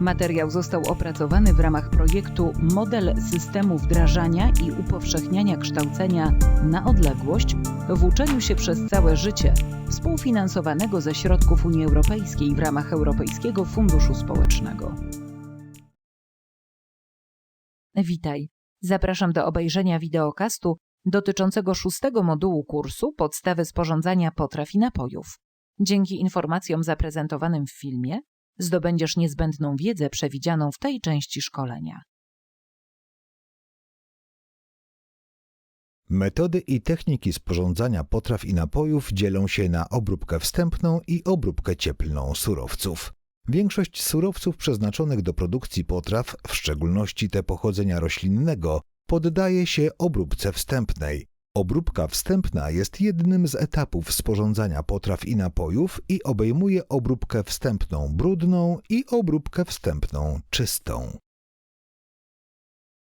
Materiał został opracowany w ramach projektu Model systemu wdrażania i upowszechniania kształcenia na odległość w uczeniu się przez całe życie, współfinansowanego ze środków Unii Europejskiej w ramach Europejskiego Funduszu Społecznego. Witaj. Zapraszam do obejrzenia wideokastu dotyczącego szóstego modułu kursu Podstawy sporządzania potraw i napojów. Dzięki informacjom zaprezentowanym w filmie zdobędziesz niezbędną wiedzę przewidzianą w tej części szkolenia. Metody i techniki sporządzania potraw i napojów dzielą się na obróbkę wstępną i obróbkę cieplną surowców. Większość surowców przeznaczonych do produkcji potraw, w szczególności te pochodzenia roślinnego, poddaje się obróbce wstępnej. Obróbka wstępna jest jednym z etapów sporządzania potraw i napojów i obejmuje obróbkę wstępną brudną i obróbkę wstępną czystą.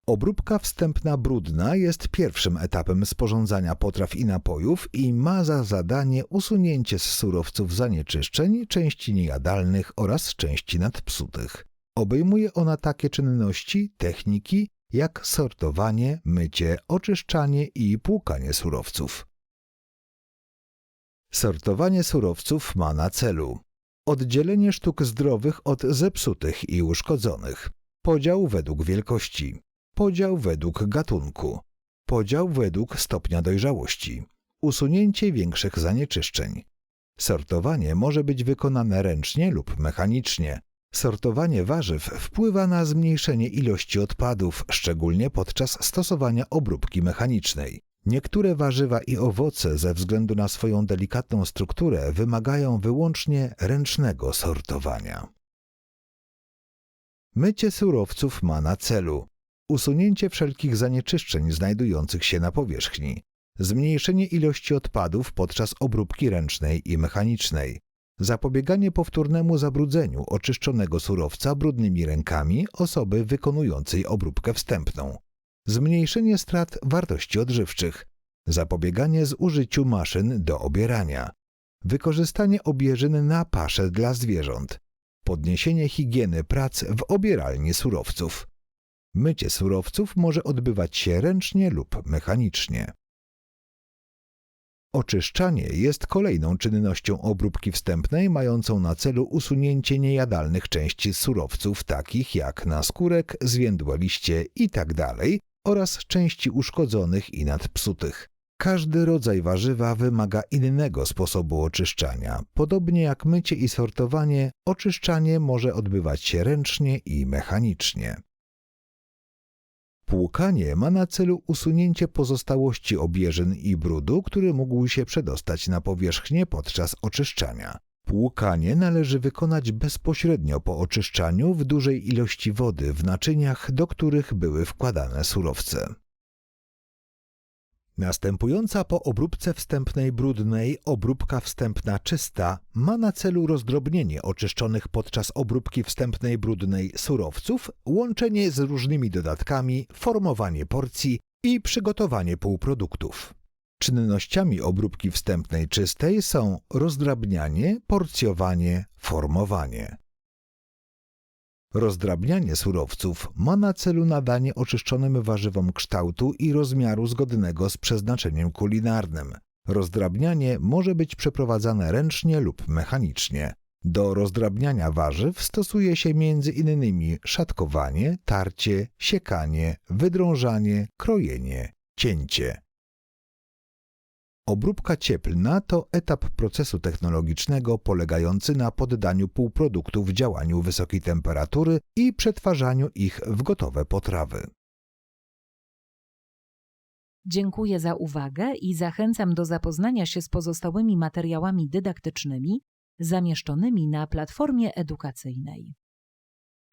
Obróbka wstępna brudna jest pierwszym etapem sporządzania potraw i napojów i ma za zadanie usunięcie z surowców zanieczyszczeń, części niejadalnych oraz części nadpsutych. Obejmuje ona takie czynności, techniki jak sortowanie, mycie, oczyszczanie i płukanie surowców. Sortowanie surowców ma na celu oddzielenie sztuk zdrowych od zepsutych i uszkodzonych, podział według wielkości, podział według gatunku, podział według stopnia dojrzałości, usunięcie większych zanieczyszczeń. Sortowanie może być wykonane ręcznie lub mechanicznie. Sortowanie warzyw wpływa na zmniejszenie ilości odpadów, szczególnie podczas stosowania obróbki mechanicznej. Niektóre warzywa i owoce ze względu na swoją delikatną strukturę wymagają wyłącznie ręcznego sortowania. Mycie surowców ma na celu usunięcie wszelkich zanieczyszczeń znajdujących się na powierzchni, zmniejszenie ilości odpadów podczas obróbki ręcznej i mechanicznej, zapobieganie powtórnemu zabrudzeniu oczyszczonego surowca brudnymi rękami osoby wykonującej obróbkę wstępną, zmniejszenie strat wartości odżywczych, zapobieganie zużyciu maszyn do obierania, wykorzystanie obieżyn na pasze dla zwierząt, podniesienie higieny prac w obieralni surowców. Mycie surowców może odbywać się ręcznie lub mechanicznie. Oczyszczanie jest kolejną czynnością obróbki wstępnej mającą na celu usunięcie niejadalnych części surowców takich jak naskórek, zwiędłe liście itd. oraz części uszkodzonych i nadpsutych. Każdy rodzaj warzywa wymaga innego sposobu oczyszczania. Podobnie jak mycie i sortowanie, oczyszczanie może odbywać się ręcznie i mechanicznie. Płukanie ma na celu usunięcie pozostałości obieżyn i brudu, który mógł się przedostać na powierzchnię podczas oczyszczania. Płukanie należy wykonać bezpośrednio po oczyszczaniu w dużej ilości wody w naczyniach, do których były wkładane surowce. Następująca po obróbce wstępnej brudnej obróbka wstępna czysta ma na celu rozdrobnienie oczyszczonych podczas obróbki wstępnej brudnej surowców, łączenie z różnymi dodatkami, formowanie porcji i przygotowanie półproduktów. Czynnościami obróbki wstępnej czystej są rozdrabnianie, porcjowanie, formowanie. Rozdrabnianie surowców ma na celu nadanie oczyszczonym warzywom kształtu i rozmiaru zgodnego z przeznaczeniem kulinarnym. Rozdrabnianie może być przeprowadzane ręcznie lub mechanicznie. Do rozdrabniania warzyw stosuje się innymi szatkowanie, tarcie, siekanie, wydrążanie, krojenie, cięcie. Obróbka cieplna to etap procesu technologicznego polegający na poddaniu półproduktów działaniu wysokiej temperatury i przetwarzaniu ich w gotowe potrawy. Dziękuję za uwagę i zachęcam do zapoznania się z pozostałymi materiałami dydaktycznymi zamieszczonymi na platformie edukacyjnej.